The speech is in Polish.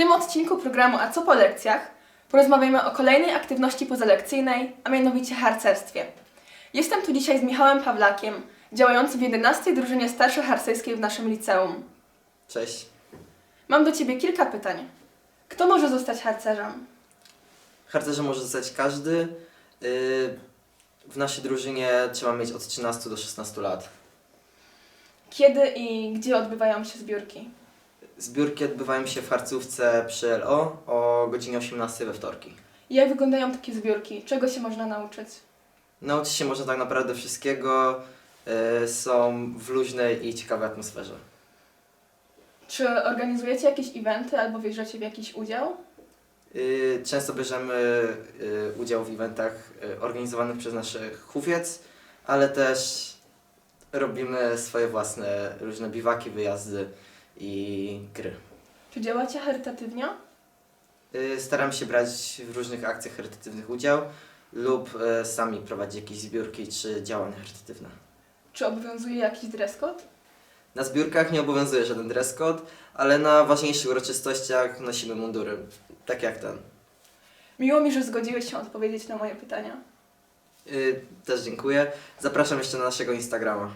tym odcinku programu A co po lekcjach porozmawiamy o kolejnej aktywności pozalekcyjnej, a mianowicie harcerstwie. Jestem tu dzisiaj z Michałem Pawlakiem, działającym w 11 drużynie starszo-harcerskiej w naszym liceum. Cześć. Mam do Ciebie kilka pytań. Kto może zostać harcerzem? Harcerzem może zostać każdy. Yy, W naszej drużynie trzeba mieć od 13 do 16 lat. Kiedy i gdzie odbywają się zbiórki? Zbiórki odbywają się w harcówce przy LO o godzinie 18 we wtorki. Jak wyglądają takie zbiórki? Czego się można nauczyć? Nauczyć się można tak naprawdę wszystkiego. Yy, Są w luźnej i ciekawej atmosferze. Czy organizujecie jakieś eventy albo bierzecie w jakiś udział? Yy, Często bierzemy yy, udział w eventach yy, organizowanych przez naszych hufiec, ale też robimy swoje własne różne biwaki, wyjazdy i gry. Czy działacie charytatywnie? Y, Staram się brać w różnych akcjach charytatywnych udział lub y, sami prowadzić jakieś zbiórki czy działania charytatywne. Czy obowiązuje jakiś dress code? Na zbiórkach nie obowiązuje żaden dress code, ale na ważniejszych uroczystościach nosimy mundury, tak jak ten. Miło mi, że zgodziłeś się odpowiedzieć na moje pytania. Y, Też dziękuję. Zapraszam jeszcze na naszego Instagrama.